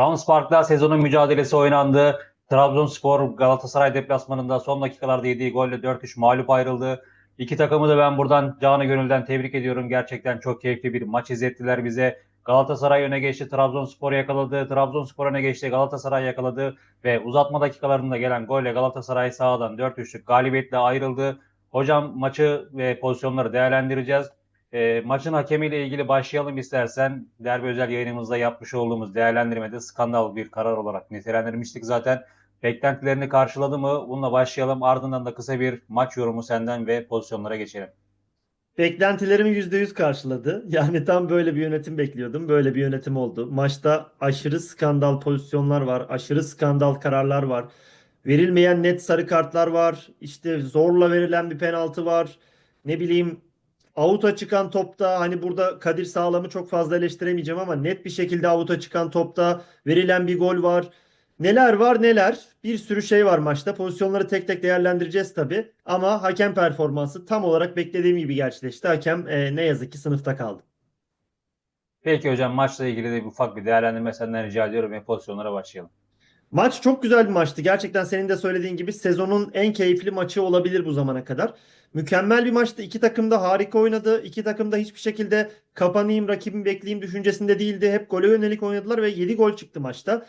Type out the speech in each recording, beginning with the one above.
Rams Park'ta sezonun mücadelesi oynandı. Trabzonspor Galatasaray deplasmanında son dakikalarda yediği golle 4-3 mağlup ayrıldı. İki takımı da ben buradan canı gönülden tebrik ediyorum. Gerçekten çok keyifli bir maç izlettiler bize. Galatasaray öne geçti, Trabzonspor yakaladı. Trabzonspor öne geçti, Galatasaray yakaladı. Ve uzatma dakikalarında gelen golle Galatasaray sahadan 4-3'lük galibiyetle ayrıldı. Hocam maçı ve pozisyonları değerlendireceğiz. E, maçın hakemiyle ilgili başlayalım istersen. Derbi özel yayınımızda yapmış olduğumuz değerlendirmede skandal bir karar olarak nitelendirmiştik zaten. Beklentilerini karşıladı mı? Bununla başlayalım. Ardından da kısa bir maç yorumu senden ve pozisyonlara geçelim. Beklentilerimi %100 karşıladı. Yani tam böyle bir yönetim bekliyordum. Böyle bir yönetim oldu. Maçta aşırı skandal pozisyonlar var. Aşırı skandal kararlar var. Verilmeyen net sarı kartlar var. İşte zorla verilen bir penaltı var. Ne bileyim avuta çıkan topta hani burada Kadir Sağlam'ı çok fazla eleştiremeyeceğim ama net bir şekilde avuta çıkan topta verilen bir gol var. Neler var neler. Bir sürü şey var maçta. Pozisyonları tek tek değerlendireceğiz tabii. Ama hakem performansı tam olarak beklediğim gibi gerçekleşti. Hakem e, ne yazık ki sınıfta kaldı. Peki hocam maçla ilgili de ufak bir değerlendirme senden rica ediyorum ve pozisyonlara başlayalım. Maç çok güzel bir maçtı. Gerçekten senin de söylediğin gibi sezonun en keyifli maçı olabilir bu zamana kadar. Mükemmel bir maçtı. İki takım da harika oynadı. İki takım da hiçbir şekilde kapanayım, rakibimi bekleyeyim düşüncesinde değildi. Hep gole yönelik oynadılar ve 7 gol çıktı maçta.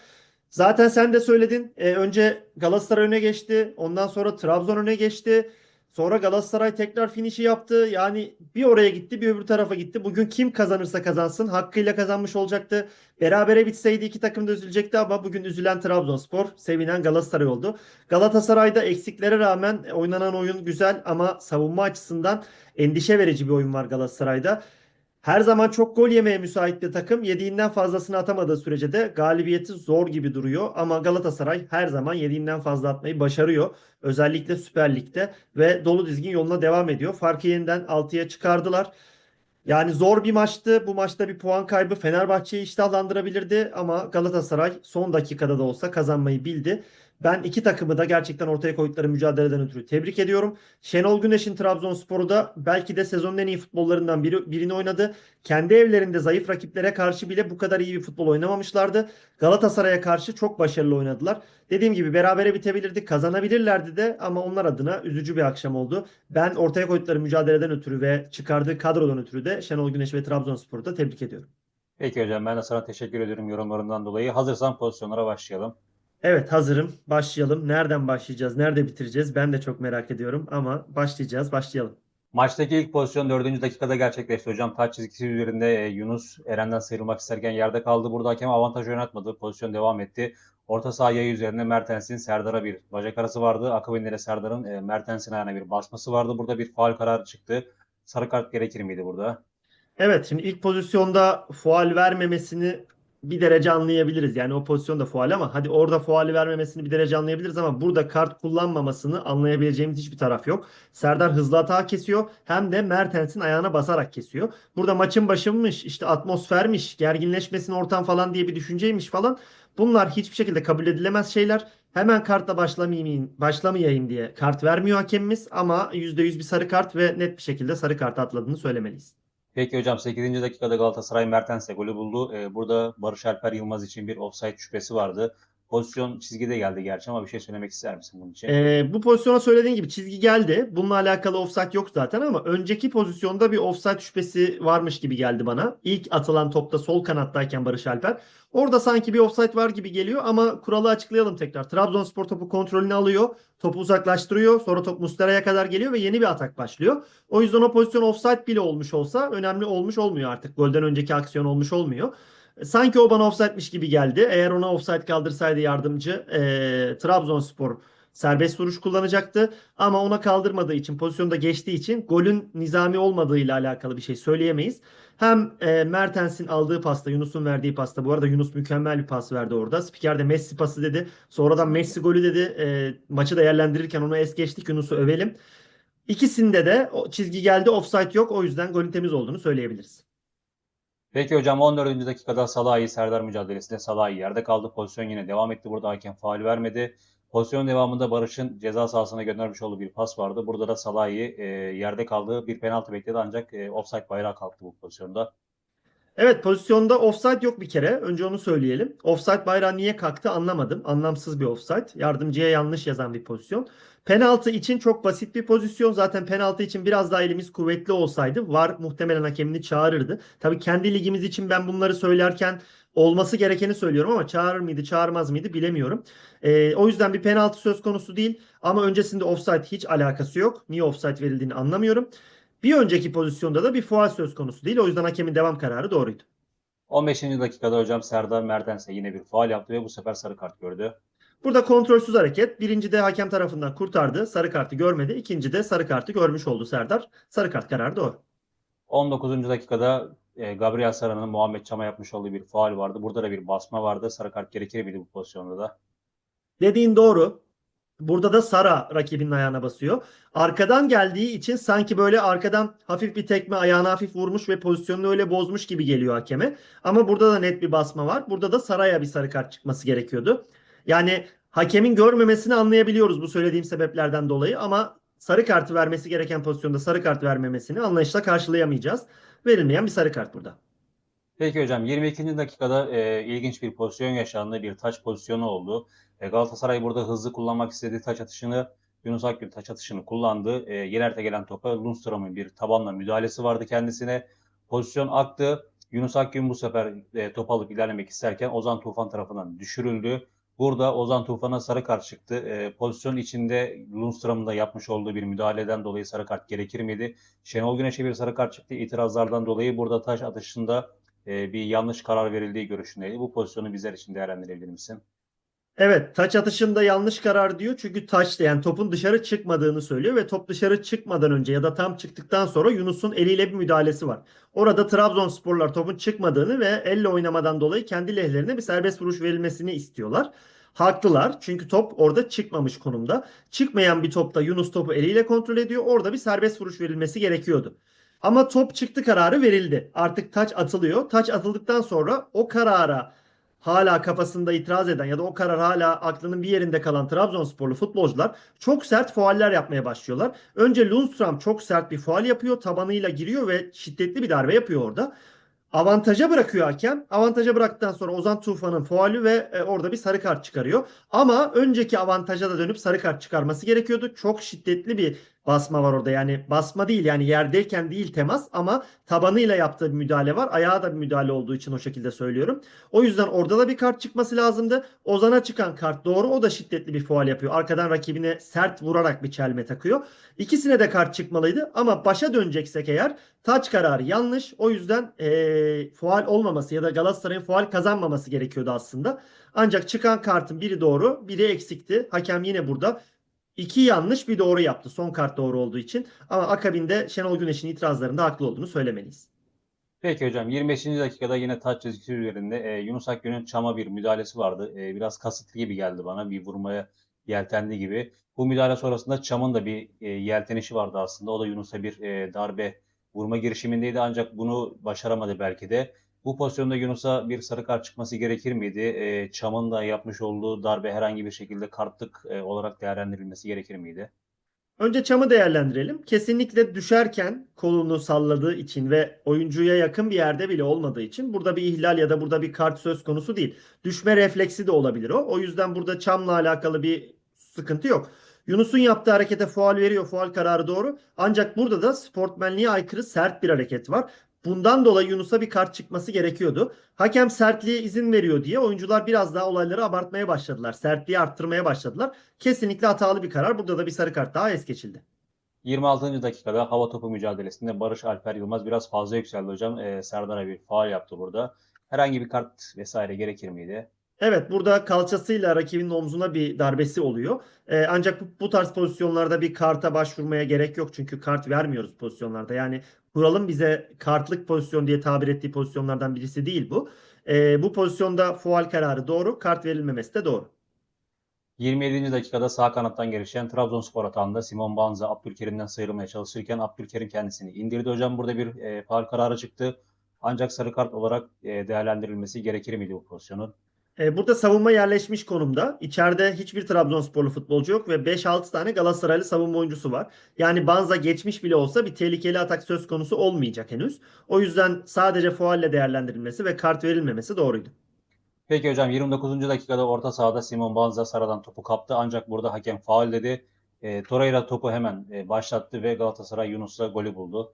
Zaten sen de söyledin. Ee, önce Galatasaray öne geçti. Ondan sonra Trabzon öne geçti. Sonra Galatasaray tekrar finişi yaptı. Yani bir oraya gitti bir öbür tarafa gitti. Bugün kim kazanırsa kazansın hakkıyla kazanmış olacaktı. Berabere bitseydi iki takım da üzülecekti ama bugün üzülen Trabzonspor, sevinen Galatasaray oldu. Galatasaray'da eksiklere rağmen oynanan oyun güzel ama savunma açısından endişe verici bir oyun var Galatasaray'da. Her zaman çok gol yemeye müsait bir takım. Yediğinden fazlasını atamadığı sürece de galibiyeti zor gibi duruyor. Ama Galatasaray her zaman yediğinden fazla atmayı başarıyor. Özellikle Süper Lig'de ve dolu dizgin yoluna devam ediyor. Farkı yeniden 6'ya çıkardılar. Yani zor bir maçtı. Bu maçta bir puan kaybı Fenerbahçe'yi iştahlandırabilirdi ama Galatasaray son dakikada da olsa kazanmayı bildi. Ben iki takımı da gerçekten ortaya koydukları mücadeleden ötürü tebrik ediyorum. Şenol Güneş'in Trabzonspor'u da belki de sezonun en iyi futbollarından biri, birini oynadı. Kendi evlerinde zayıf rakiplere karşı bile bu kadar iyi bir futbol oynamamışlardı. Galatasaray'a karşı çok başarılı oynadılar. Dediğim gibi berabere bitebilirdi, kazanabilirlerdi de ama onlar adına üzücü bir akşam oldu. Ben ortaya koydukları mücadeleden ötürü ve çıkardığı kadrodan ötürü de Şenol Güneş ve Trabzonspor'u da tebrik ediyorum. Peki hocam ben de sana teşekkür ediyorum yorumlarından dolayı. Hazırsan pozisyonlara başlayalım. Evet hazırım. Başlayalım. Nereden başlayacağız? Nerede bitireceğiz? Ben de çok merak ediyorum ama başlayacağız. Başlayalım. Maçtaki ilk pozisyon 4. dakikada gerçekleşti hocam. Taç çizgisi üzerinde e, Yunus Eren'den sıyrılmak isterken yerde kaldı. Burada hakem avantaj oynatmadı. Pozisyon devam etti. Orta saha yayı üzerinde Mertens'in Serdar'a bir bacak arası vardı. Akabinde de Serdar'ın e, Mertens'in ayağına bir basması vardı. Burada bir faul kararı çıktı. Sarı kart gerekir miydi burada? Evet şimdi ilk pozisyonda faul vermemesini bir derece anlayabiliriz. Yani o pozisyonda faul ama hadi orada faali vermemesini bir derece anlayabiliriz ama burada kart kullanmamasını anlayabileceğimiz hiçbir taraf yok. Serdar hızlı hata kesiyor hem de Mertens'in ayağına basarak kesiyor. Burada maçın başıymış işte atmosfermiş gerginleşmesin ortam falan diye bir düşünceymiş falan. Bunlar hiçbir şekilde kabul edilemez şeyler. Hemen kartla başlamayayım, başlamayayım diye kart vermiyor hakemimiz ama %100 bir sarı kart ve net bir şekilde sarı kart atladığını söylemeliyiz. Peki hocam 8. dakikada Galatasaray Mertens'e golü buldu. Ee, burada Barış Alper Yılmaz için bir offside şüphesi vardı. Pozisyon çizgide geldi gerçi ama bir şey söylemek ister misin bunun için? Ee, bu pozisyona söylediğin gibi çizgi geldi. Bununla alakalı offside yok zaten ama önceki pozisyonda bir offside şüphesi varmış gibi geldi bana. İlk atılan topta sol kanattayken Barış Alper. Orada sanki bir offside var gibi geliyor ama kuralı açıklayalım tekrar. Trabzonspor topu kontrolünü alıyor. Topu uzaklaştırıyor. Sonra top Mustera'ya kadar geliyor ve yeni bir atak başlıyor. O yüzden o pozisyon offside bile olmuş olsa önemli olmuş olmuyor artık. Golden önceki aksiyon olmuş olmuyor. Sanki o bana offside'miş gibi geldi. Eğer ona offside kaldırsaydı yardımcı e, Trabzonspor serbest vuruş kullanacaktı. Ama ona kaldırmadığı için, pozisyonda geçtiği için golün nizami olmadığıyla alakalı bir şey söyleyemeyiz. Hem e, Mertens'in aldığı pasta, Yunus'un verdiği pasta. Bu arada Yunus mükemmel bir pas verdi orada. Spiker de Messi pası dedi. Sonradan Messi golü dedi. E, maçı değerlendirirken onu es geçtik. Yunus'u övelim. İkisinde de çizgi geldi, offside yok. O yüzden golün temiz olduğunu söyleyebiliriz. Peki hocam 14. dakikada Salahi Serdar mücadelesinde Salahi yerde kaldı. Pozisyon yine devam etti. Burada hakem faul vermedi. Pozisyon devamında Barış'ın ceza sahasına göndermiş olduğu bir pas vardı. Burada da Salahi e, yerde kaldığı bir penaltı bekledi ancak e, offside bayrağı kalktı bu pozisyonda. Evet pozisyonda offside yok bir kere. Önce onu söyleyelim. Offside bayrağı niye kalktı anlamadım. Anlamsız bir offside. Yardımcıya yanlış yazan bir pozisyon. Penaltı için çok basit bir pozisyon. Zaten penaltı için biraz daha elimiz kuvvetli olsaydı VAR muhtemelen hakemini çağırırdı. Tabii kendi ligimiz için ben bunları söylerken olması gerekeni söylüyorum ama çağırır mıydı çağırmaz mıydı bilemiyorum. Ee, o yüzden bir penaltı söz konusu değil. Ama öncesinde offside hiç alakası yok. Niye offside verildiğini anlamıyorum. Bir önceki pozisyonda da bir faul söz konusu değil. O yüzden hakemin devam kararı doğruydu. 15. dakikada hocam Serdar Mertens'e yine bir faul yaptı ve bu sefer sarı kart gördü. Burada kontrolsüz hareket. Birinci de hakem tarafından kurtardı. Sarı kartı görmedi. İkinci de sarı kartı görmüş oldu Serdar. Sarı kart kararı doğru. 19. dakikada e, Gabriel Sara'nın Muhammed Çam'a yapmış olduğu bir faul vardı. Burada da bir basma vardı. Sarı kart gerekir miydi bu pozisyonda da? Dediğin doğru. Burada da Sara rakibinin ayağına basıyor. Arkadan geldiği için sanki böyle arkadan hafif bir tekme ayağına hafif vurmuş ve pozisyonunu öyle bozmuş gibi geliyor hakeme. Ama burada da net bir basma var. Burada da Sara'ya bir sarı kart çıkması gerekiyordu. Yani hakemin görmemesini anlayabiliyoruz bu söylediğim sebeplerden dolayı ama sarı kartı vermesi gereken pozisyonda sarı kart vermemesini anlayışla karşılayamayacağız. Verilmeyen bir sarı kart burada. Peki hocam 22. dakikada e, ilginç bir pozisyon yaşandı. Bir taç pozisyonu oldu. E, Galatasaray burada hızlı kullanmak istediği taç atışını Yunus Akgün taç atışını kullandı. E, Yener'te gelen topa Lundström'ün bir tabanla müdahalesi vardı kendisine. Pozisyon aktı. Yunus Akgün bu sefer e, top alıp ilerlemek isterken Ozan Tufan tarafından düşürüldü. Burada Ozan Tufan'a sarı kart çıktı. E, pozisyon içinde Lundström'ün da yapmış olduğu bir müdahaleden dolayı sarı kart gerekir miydi? Şenol Güneş'e bir sarı kart çıktı. İtirazlardan dolayı burada taş atışında e, bir yanlış karar verildiği görüşündeydi. Bu pozisyonu bizler için değerlendirebilir misin? Evet, taç atışında yanlış karar diyor. Çünkü taç yani topun dışarı çıkmadığını söylüyor ve top dışarı çıkmadan önce ya da tam çıktıktan sonra Yunus'un eliyle bir müdahalesi var. Orada Trabzonsporlar topun çıkmadığını ve elle oynamadan dolayı kendi lehlerine bir serbest vuruş verilmesini istiyorlar. Haklılar çünkü top orada çıkmamış konumda. Çıkmayan bir topta Yunus topu eliyle kontrol ediyor. Orada bir serbest vuruş verilmesi gerekiyordu. Ama top çıktı kararı verildi. Artık taç atılıyor. Taç atıldıktan sonra o karara hala kafasında itiraz eden ya da o karar hala aklının bir yerinde kalan Trabzonsporlu futbolcular çok sert fauller yapmaya başlıyorlar. Önce Lundstram çok sert bir faul yapıyor. Tabanıyla giriyor ve şiddetli bir darbe yapıyor orada. Avantaja bırakıyor hakem. Avantaja bıraktıktan sonra Ozan Tufan'ın faulü ve e, orada bir sarı kart çıkarıyor. Ama önceki avantaja da dönüp sarı kart çıkarması gerekiyordu. Çok şiddetli bir basma var orada. Yani basma değil yani yerdeyken değil temas ama tabanıyla yaptığı bir müdahale var. Ayağa da bir müdahale olduğu için o şekilde söylüyorum. O yüzden orada da bir kart çıkması lazımdı. Ozan'a çıkan kart doğru. O da şiddetli bir faul yapıyor. Arkadan rakibine sert vurarak bir çelme takıyor. İkisine de kart çıkmalıydı ama başa döneceksek eğer taç kararı yanlış. O yüzden ee, faul olmaması ya da Galatasaray'ın faul kazanmaması gerekiyordu aslında. Ancak çıkan kartın biri doğru, biri eksikti. Hakem yine burada İki yanlış bir doğru yaptı. Son kart doğru olduğu için. Ama akabinde Şenol Güneş'in itirazlarında haklı olduğunu söylemeliyiz. Peki hocam 25. dakikada yine taç çizgisi üzerinde e, Yunus Akgün'ün çama bir müdahalesi vardı. E, biraz kasıtlı gibi geldi bana. Bir vurmaya yeltendi gibi. Bu müdahale sonrasında Çam'ın da bir e, yeltenişi vardı aslında. O da Yunus'a bir e, darbe vurma girişimindeydi ancak bunu başaramadı belki de. Bu pozisyonda Yunus'a bir sarı kart çıkması gerekir miydi? E, Çam'ın da yapmış olduğu darbe herhangi bir şekilde kartlık e, olarak değerlendirilmesi gerekir miydi? Önce Çam'ı değerlendirelim. Kesinlikle düşerken kolunu salladığı için ve oyuncuya yakın bir yerde bile olmadığı için burada bir ihlal ya da burada bir kart söz konusu değil. Düşme refleksi de olabilir o. O yüzden burada Çam'la alakalı bir sıkıntı yok. Yunus'un yaptığı harekete faul veriyor. Faul kararı doğru. Ancak burada da sportmenliğe aykırı sert bir hareket var. Bundan dolayı Yunus'a bir kart çıkması gerekiyordu. Hakem sertliğe izin veriyor diye oyuncular biraz daha olayları abartmaya başladılar. Sertliği arttırmaya başladılar. Kesinlikle hatalı bir karar. Burada da bir sarı kart daha es geçildi. 26. dakikada hava topu mücadelesinde Barış Alper Yılmaz biraz fazla yükseldi hocam. E, Serdar'a bir faul yaptı burada. Herhangi bir kart vesaire gerekir miydi? Evet burada kalçasıyla rakibinin omzuna bir darbesi oluyor. Ee, ancak bu, bu tarz pozisyonlarda bir karta başvurmaya gerek yok. Çünkü kart vermiyoruz pozisyonlarda. Yani kuralın bize kartlık pozisyon diye tabir ettiği pozisyonlardan birisi değil bu. Ee, bu pozisyonda faul kararı doğru. Kart verilmemesi de doğru. 27. dakikada sağ kanattan gelişen Trabzonspor atağında Simon Banza Abdülkerim'den sıyrılmaya çalışırken Abdülkerim kendisini indirdi hocam. Burada bir e, faul kararı çıktı. Ancak sarı kart olarak e, değerlendirilmesi gerekir miydi bu pozisyonun? E, burada savunma yerleşmiş konumda. İçeride hiçbir Trabzonsporlu futbolcu yok ve 5-6 tane Galatasaraylı savunma oyuncusu var. Yani Banza geçmiş bile olsa bir tehlikeli atak söz konusu olmayacak henüz. O yüzden sadece faulle değerlendirilmesi ve kart verilmemesi doğruydu. Peki hocam 29. dakikada orta sahada Simon Banza Sara'dan topu kaptı ancak burada hakem faul dedi. E, Torreira topu hemen e, başlattı ve Galatasaray Yunus'la golü buldu.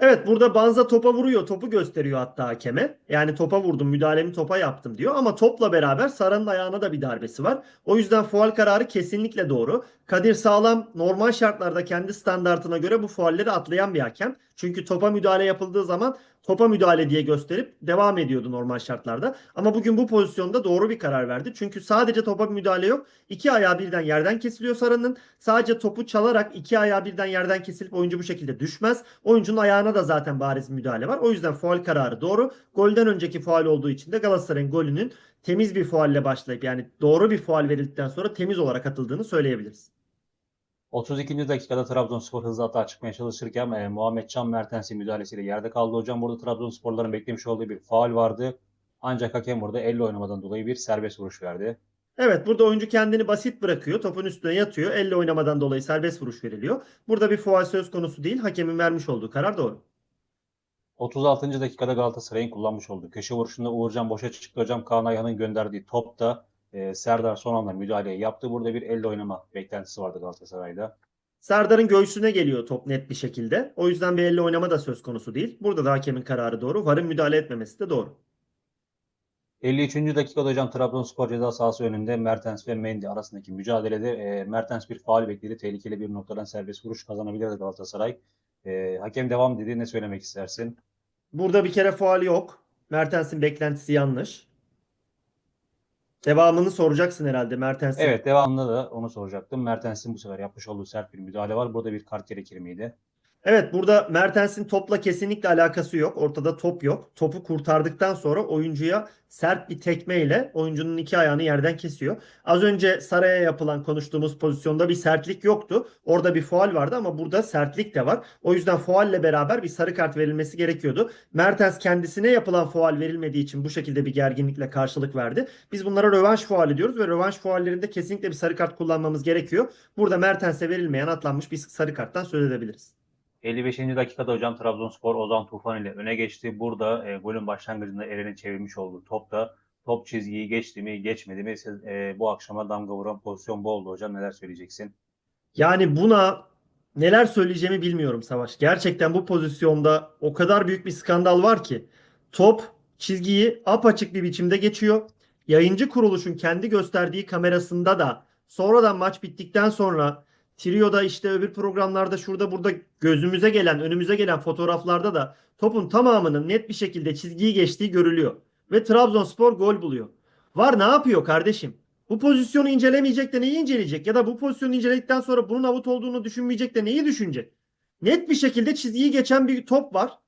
Evet burada Banza topa vuruyor. Topu gösteriyor hatta hakeme. Yani topa vurdum, müdahalemi topa yaptım diyor. Ama topla beraber Sara'nın ayağına da bir darbesi var. O yüzden faul kararı kesinlikle doğru. Kadir Sağlam normal şartlarda kendi standartına göre bu faulleri atlayan bir hakem. Çünkü topa müdahale yapıldığı zaman topa müdahale diye gösterip devam ediyordu normal şartlarda. Ama bugün bu pozisyonda doğru bir karar verdi. Çünkü sadece topa müdahale yok. İki ayağı birden yerden kesiliyor Sara'nın. Sadece topu çalarak iki ayağı birden yerden kesilip oyuncu bu şekilde düşmez. Oyuncunun ayağına da zaten bariz müdahale var. O yüzden faul kararı doğru. Golden önceki faul olduğu için de Galatasaray'ın golünün temiz bir faulle başlayıp yani doğru bir faul verildikten sonra temiz olarak atıldığını söyleyebiliriz. 32. dakikada Trabzonspor hızlı atağa çıkmaya çalışırken e, Muhammed Can Mertens'in müdahalesiyle yerde kaldı hocam. Burada Trabzonsporların beklemiş olduğu bir faul vardı. Ancak hakem burada elle oynamadan dolayı bir serbest vuruş verdi. Evet burada oyuncu kendini basit bırakıyor. Topun üstüne yatıyor. Elle oynamadan dolayı serbest vuruş veriliyor. Burada bir faul söz konusu değil. Hakemin vermiş olduğu karar doğru. 36. dakikada Galatasaray'ın kullanmış olduğu köşe vuruşunda Uğurcan boşa çıktı hocam. Kaan Ayhan'ın gönderdiği topta e, Serdar son anda müdahaleyi yaptı. Burada bir elle oynama beklentisi vardı Galatasaray'da. Serdar'ın göğsüne geliyor top net bir şekilde. O yüzden bir elle oynama da söz konusu değil. Burada da hakemin kararı doğru. VAR'ın müdahale etmemesi de doğru. 53. dakikada hocam Trabzonspor ceza sahası önünde Mertens ve Mendy arasındaki mücadelede e, Mertens bir faul bekledi. Tehlikeli bir noktadan serbest vuruş kazanabilirdi Galatasaray. E, hakem devam dedi. Ne söylemek istersin? Burada bir kere faul yok. Mertens'in beklentisi yanlış. Devamını soracaksın herhalde Mertens'in. Evet devamında da onu soracaktım. Mertens'in bu sefer yapmış olduğu sert bir müdahale var. Burada bir kart gerekir miydi? Evet burada Mertens'in topla kesinlikle alakası yok. Ortada top yok. Topu kurtardıktan sonra oyuncuya sert bir tekmeyle oyuncunun iki ayağını yerden kesiyor. Az önce Saray'a yapılan konuştuğumuz pozisyonda bir sertlik yoktu. Orada bir faul vardı ama burada sertlik de var. O yüzden faulle beraber bir sarı kart verilmesi gerekiyordu. Mertens kendisine yapılan faul verilmediği için bu şekilde bir gerginlikle karşılık verdi. Biz bunlara rövanş faul diyoruz ve rövanş faullerinde kesinlikle bir sarı kart kullanmamız gerekiyor. Burada Mertens'e verilmeyen atlanmış bir sarı karttan söz edebiliriz. 55. dakikada hocam Trabzonspor Ozan Tufan ile öne geçti. Burada e, golün başlangıcında Eren'in çevirmiş olduğu topta top çizgiyi geçti mi geçmedi mi Siz, e, bu akşama damga vuran pozisyon bu oldu hocam. Neler söyleyeceksin? Yani buna neler söyleyeceğimi bilmiyorum Savaş. Gerçekten bu pozisyonda o kadar büyük bir skandal var ki top çizgiyi apaçık bir biçimde geçiyor. Yayıncı kuruluşun kendi gösterdiği kamerasında da sonradan maç bittikten sonra Trio'da işte öbür programlarda şurada burada gözümüze gelen, önümüze gelen fotoğraflarda da topun tamamının net bir şekilde çizgiyi geçtiği görülüyor. Ve Trabzonspor gol buluyor. Var ne yapıyor kardeşim? Bu pozisyonu incelemeyecek de neyi inceleyecek? Ya da bu pozisyonu inceledikten sonra bunun avut olduğunu düşünmeyecek de neyi düşünecek? Net bir şekilde çizgiyi geçen bir top var.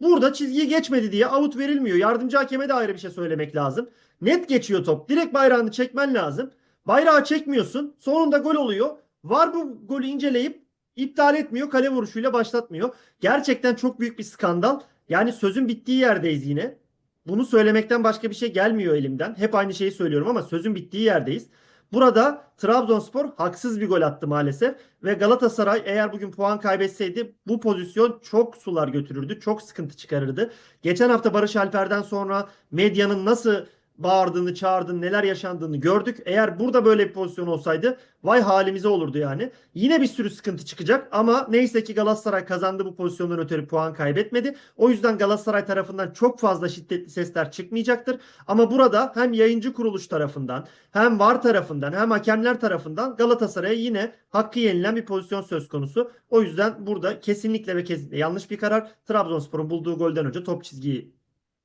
Burada çizgiyi geçmedi diye avut verilmiyor. Yardımcı hakeme de ayrı bir şey söylemek lazım. Net geçiyor top. Direkt bayrağını çekmen lazım. Bayrağı çekmiyorsun. Sonunda gol oluyor. Var bu golü inceleyip iptal etmiyor. Kale vuruşuyla başlatmıyor. Gerçekten çok büyük bir skandal. Yani sözün bittiği yerdeyiz yine. Bunu söylemekten başka bir şey gelmiyor elimden. Hep aynı şeyi söylüyorum ama sözün bittiği yerdeyiz. Burada Trabzonspor haksız bir gol attı maalesef ve Galatasaray eğer bugün puan kaybetseydi bu pozisyon çok sular götürürdü. Çok sıkıntı çıkarırdı. Geçen hafta Barış Alper'den sonra medyanın nasıl bağırdığını, çağırdığını, neler yaşandığını gördük. Eğer burada böyle bir pozisyon olsaydı vay halimize olurdu yani. Yine bir sürü sıkıntı çıkacak ama neyse ki Galatasaray kazandı bu pozisyondan ötürü puan kaybetmedi. O yüzden Galatasaray tarafından çok fazla şiddetli sesler çıkmayacaktır. Ama burada hem yayıncı kuruluş tarafından hem VAR tarafından hem hakemler tarafından Galatasaray'a yine hakkı yenilen bir pozisyon söz konusu. O yüzden burada kesinlikle ve kesinlikle yanlış bir karar. Trabzonspor'un bulduğu golden önce top çizgiyi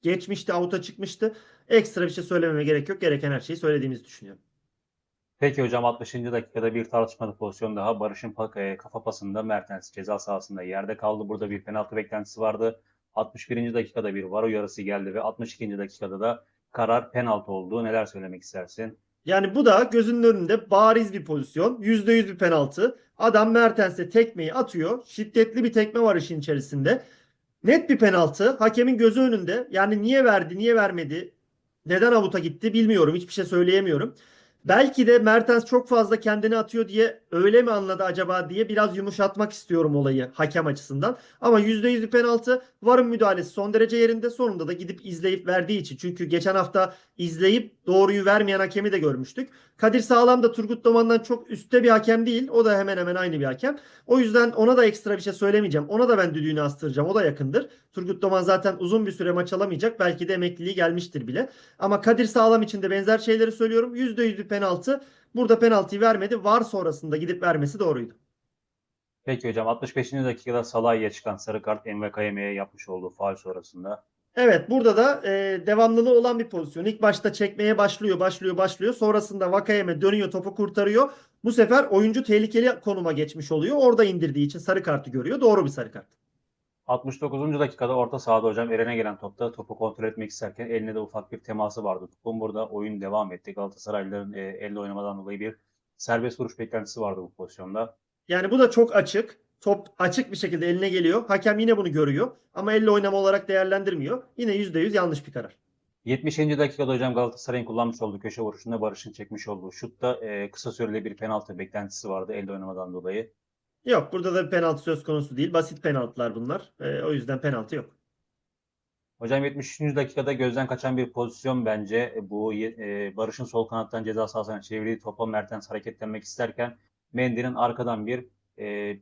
geçmişti, avuta çıkmıştı. Ekstra bir şey söylememe gerek yok. Gereken her şeyi söylediğimizi düşünüyorum. Peki hocam 60. dakikada bir tartışmalı pozisyon daha. Barış'ın kafa pasında Mertens ceza sahasında yerde kaldı. Burada bir penaltı beklentisi vardı. 61. dakikada bir var uyarısı geldi ve 62. dakikada da karar penaltı oldu. Neler söylemek istersin? Yani bu da gözünün önünde bariz bir pozisyon. %100 bir penaltı. Adam Mertens'e tekmeyi atıyor. Şiddetli bir tekme var işin içerisinde. Net bir penaltı. Hakemin gözü önünde. Yani niye verdi, niye vermedi? Neden avuta gitti bilmiyorum. Hiçbir şey söyleyemiyorum. Belki de Mertens çok fazla kendini atıyor diye öyle mi anladı acaba diye biraz yumuşatmak istiyorum olayı hakem açısından. Ama %100 bir penaltı. Varın müdahalesi son derece yerinde. Sonunda da gidip izleyip verdiği için. Çünkü geçen hafta izleyip doğruyu vermeyen hakemi de görmüştük. Kadir Sağlam da Turgut Doman'dan çok üstte bir hakem değil. O da hemen hemen aynı bir hakem. O yüzden ona da ekstra bir şey söylemeyeceğim. Ona da ben düdüğünü astıracağım. O da yakındır. Turgut Doman zaten uzun bir süre maç alamayacak. Belki de emekliliği gelmiştir bile. Ama Kadir Sağlam için de benzer şeyleri söylüyorum. %100 bir penaltı. Burada penaltıyı vermedi. Var sonrasında gidip vermesi doğruydu. Peki hocam 65. dakikada Salah'a çıkan sarı kart Envakayeme'ye yapmış olduğu faul sonrasında. Evet burada da e, devamlılığı olan bir pozisyon. İlk başta çekmeye başlıyor, başlıyor, başlıyor. Sonrasında Vakayeme dönüyor, topu kurtarıyor. Bu sefer oyuncu tehlikeli konuma geçmiş oluyor. Orada indirdiği için sarı kartı görüyor. Doğru bir sarı kart. 69. dakikada orta sahada hocam Eren'e gelen topta topu kontrol etmek isterken eline de ufak bir teması vardı. Topun burada oyun devam etti. Galatasaraylıların e, elle oynamadan dolayı bir serbest vuruş beklentisi vardı bu pozisyonda. Yani bu da çok açık. Top açık bir şekilde eline geliyor. Hakem yine bunu görüyor. Ama elle oynama olarak değerlendirmiyor. Yine %100 yanlış bir karar. 70. dakikada hocam Galatasaray'ın kullanmış olduğu köşe vuruşunda Barış'ın çekmiş olduğu şutta e, kısa süreli bir penaltı beklentisi vardı elde oynamadan dolayı. Yok burada da bir penaltı söz konusu değil. Basit penaltılar bunlar. E, o yüzden penaltı yok. Hocam 73. dakikada gözden kaçan bir pozisyon bence. E, Bu e, Barış'ın sol kanattan ceza sahasına çevirdiği topa Mertens hareketlenmek isterken Mendy'nin arkadan bir e,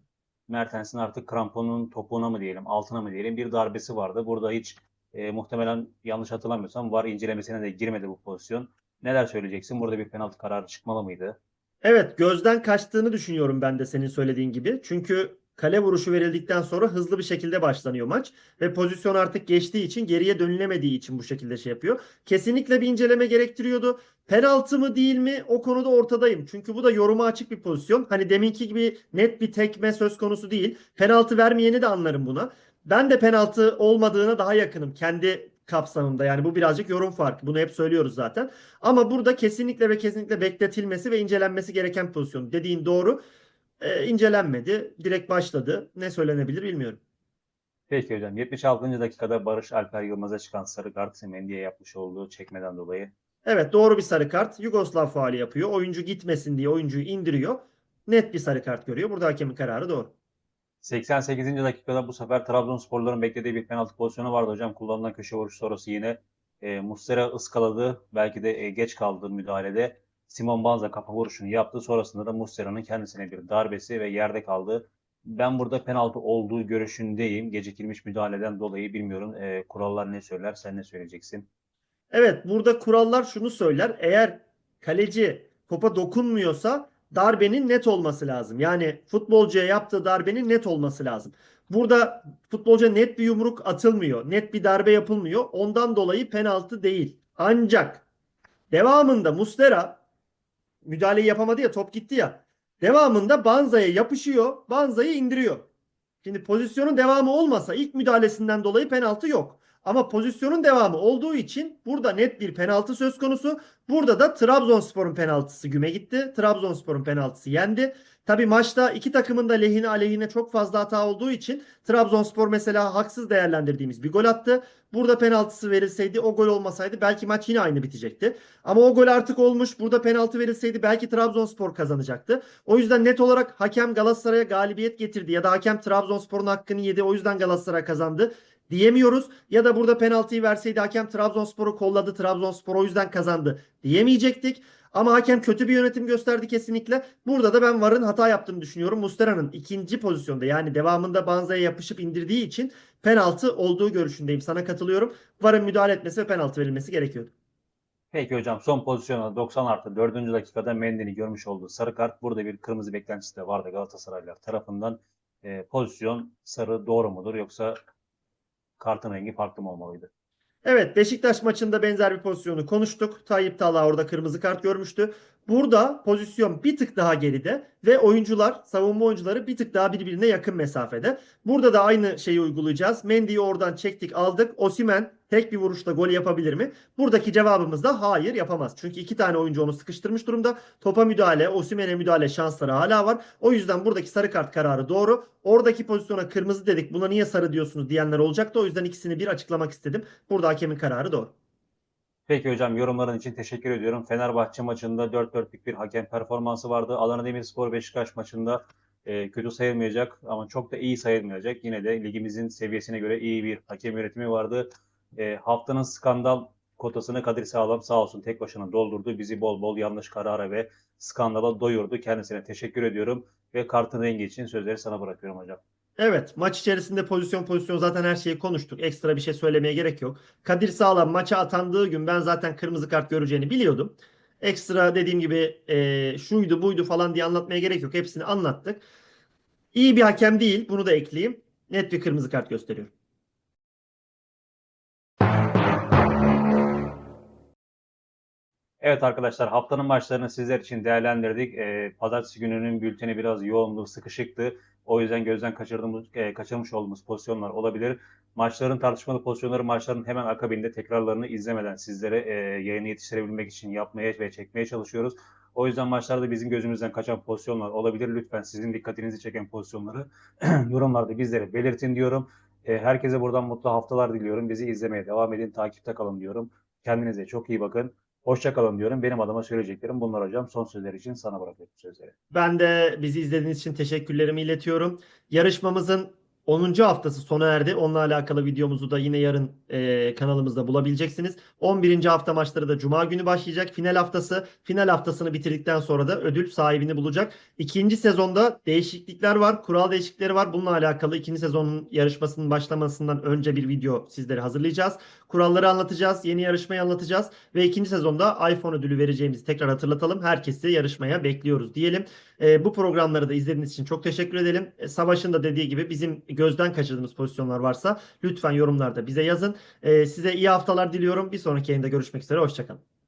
Mertens'in artık kramponun topuğuna mı diyelim, altına mı diyelim bir darbesi vardı. Burada hiç e, muhtemelen yanlış hatırlamıyorsam VAR incelemesine de girmedi bu pozisyon. Neler söyleyeceksin? Burada bir penaltı kararı çıkmalı mıydı? Evet gözden kaçtığını düşünüyorum ben de senin söylediğin gibi. Çünkü kale vuruşu verildikten sonra hızlı bir şekilde başlanıyor maç. Ve pozisyon artık geçtiği için geriye dönülemediği için bu şekilde şey yapıyor. Kesinlikle bir inceleme gerektiriyordu. Penaltı mı değil mi o konuda ortadayım. Çünkü bu da yoruma açık bir pozisyon. Hani deminki gibi net bir tekme söz konusu değil. Penaltı vermeyeni de anlarım buna. Ben de penaltı olmadığına daha yakınım kendi kapsamında. Yani bu birazcık yorum farkı. Bunu hep söylüyoruz zaten. Ama burada kesinlikle ve kesinlikle bekletilmesi ve incelenmesi gereken pozisyon. Dediğin doğru. Ee, incelenmedi. Direkt başladı. Ne söylenebilir bilmiyorum. Peki hocam 76. dakikada Barış Alper Yılmaz'a çıkan sarı kart Mendy'ye yapmış olduğu çekmeden dolayı. Evet doğru bir sarı kart. Yugoslav faali yapıyor. Oyuncu gitmesin diye oyuncuyu indiriyor. Net bir sarı kart görüyor. Burada hakemin kararı doğru. 88. dakikada bu sefer Trabzonsporluların beklediği bir penaltı pozisyonu vardı hocam. Kullanılan köşe vuruşu sonrası yine e, Muslera ıskaladı. Belki de e, geç kaldı müdahalede. Simon Banza kafa vuruşunu yaptı. Sonrasında da Muslera'nın kendisine bir darbesi ve yerde kaldı. Ben burada penaltı olduğu görüşündeyim. Gecikilmiş müdahaleden dolayı bilmiyorum. E, kurallar ne söyler? Sen ne söyleyeceksin? Evet burada kurallar şunu söyler. Eğer kaleci topa dokunmuyorsa darbenin net olması lazım. Yani futbolcuya yaptığı darbenin net olması lazım. Burada futbolcuya net bir yumruk atılmıyor. Net bir darbe yapılmıyor. Ondan dolayı penaltı değil. Ancak devamında Muslera müdahaleyi yapamadı ya top gitti ya. Devamında Banza'ya yapışıyor. Banza'yı indiriyor. Şimdi pozisyonun devamı olmasa ilk müdahalesinden dolayı penaltı yok. Ama pozisyonun devamı olduğu için burada net bir penaltı söz konusu. Burada da Trabzonspor'un penaltısı güme gitti. Trabzonspor'un penaltısı yendi. Tabi maçta iki takımın da lehine aleyhine çok fazla hata olduğu için Trabzonspor mesela haksız değerlendirdiğimiz bir gol attı. Burada penaltısı verilseydi o gol olmasaydı belki maç yine aynı bitecekti. Ama o gol artık olmuş. Burada penaltı verilseydi belki Trabzonspor kazanacaktı. O yüzden net olarak hakem Galatasaray'a galibiyet getirdi ya da hakem Trabzonspor'un hakkını yedi. O yüzden Galatasaray kazandı diyemiyoruz. Ya da burada penaltıyı verseydi hakem Trabzonspor'u kolladı. Trabzonspor o yüzden kazandı diyemeyecektik. Ama hakem kötü bir yönetim gösterdi kesinlikle. Burada da ben VAR'ın hata yaptığını düşünüyorum. Mustera'nın ikinci pozisyonda yani devamında Banza'ya yapışıp indirdiği için penaltı olduğu görüşündeyim. Sana katılıyorum. VAR'ın müdahale etmesi ve penaltı verilmesi gerekiyordu. Peki hocam son pozisyona 90 artı 4. dakikada Mendy'nin görmüş olduğu sarı kart. Burada bir kırmızı beklentisi de vardı Galatasaraylılar tarafından. E, pozisyon sarı doğru mudur yoksa kartın rengi farklı mı olmalıydı? Evet Beşiktaş maçında benzer bir pozisyonu konuştuk. Tayyip Talha orada kırmızı kart görmüştü. Burada pozisyon bir tık daha geride ve oyuncular, savunma oyuncuları bir tık daha birbirine yakın mesafede. Burada da aynı şeyi uygulayacağız. Mendy'yi oradan çektik aldık. Osimen tek bir vuruşla gol yapabilir mi? Buradaki cevabımız da hayır yapamaz. Çünkü iki tane oyuncu onu sıkıştırmış durumda. Topa müdahale, Osimen'e müdahale şansları hala var. O yüzden buradaki sarı kart kararı doğru. Oradaki pozisyona kırmızı dedik. Buna niye sarı diyorsunuz diyenler olacaktı. O yüzden ikisini bir açıklamak istedim. Burada hakemin kararı doğru. Peki hocam yorumların için teşekkür ediyorum. Fenerbahçe maçında 4-4'lük bir hakem performansı vardı. Adana Demirspor Beşiktaş maçında e, kötü sayılmayacak ama çok da iyi sayılmayacak. Yine de ligimizin seviyesine göre iyi bir hakem yönetimi vardı. E, haftanın skandal kotasını Kadir Sağlam sağ olsun tek başına doldurdu. Bizi bol bol yanlış karara ve skandala doyurdu. Kendisine teşekkür ediyorum ve kartın rengi için sözleri sana bırakıyorum hocam. Evet, maç içerisinde pozisyon pozisyon zaten her şeyi konuştuk. Ekstra bir şey söylemeye gerek yok. Kadir Sağlam maça atandığı gün ben zaten kırmızı kart göreceğini biliyordum. Ekstra dediğim gibi e, şuydu buydu falan diye anlatmaya gerek yok. Hepsini anlattık. İyi bir hakem değil. Bunu da ekleyeyim. Net bir kırmızı kart gösteriyor. Evet arkadaşlar haftanın maçlarını sizler için değerlendirdik. Ee, pazartesi gününün bülteni biraz yoğundu, sıkışıktı. O yüzden gözden kaçırdığımız, e, kaçırmış olduğumuz pozisyonlar olabilir. Maçların tartışmalı pozisyonları maçların hemen akabinde tekrarlarını izlemeden sizlere e, yayını yetiştirebilmek için yapmaya ve çekmeye çalışıyoruz. O yüzden maçlarda bizim gözümüzden kaçan pozisyonlar olabilir. Lütfen sizin dikkatinizi çeken pozisyonları yorumlarda bizlere belirtin diyorum. E, herkese buradan mutlu haftalar diliyorum. Bizi izlemeye devam edin, takipte kalın diyorum. Kendinize çok iyi bakın. Hoşça kalın diyorum. Benim adıma söyleyeceklerim bunlar hocam. Son sözler için sana bırakıyorum sözleri. Ben de bizi izlediğiniz için teşekkürlerimi iletiyorum. Yarışmamızın 10. haftası sona erdi. Onunla alakalı videomuzu da yine yarın e, kanalımızda bulabileceksiniz. 11. hafta maçları da Cuma günü başlayacak. Final haftası. Final haftasını bitirdikten sonra da ödül sahibini bulacak. İkinci sezonda değişiklikler var. Kural değişiklikleri var. Bununla alakalı ikinci sezonun yarışmasının başlamasından önce bir video sizlere hazırlayacağız. Kuralları anlatacağız. Yeni yarışmayı anlatacağız. Ve ikinci sezonda iPhone ödülü vereceğimizi tekrar hatırlatalım. Herkesi yarışmaya bekliyoruz diyelim. E, bu programları da izlediğiniz için çok teşekkür edelim. E, Savaş'ın da dediği gibi bizim gözden kaçırdığımız pozisyonlar varsa lütfen yorumlarda bize yazın. E, size iyi haftalar diliyorum. Bir sonraki yayında görüşmek üzere. Hoşçakalın.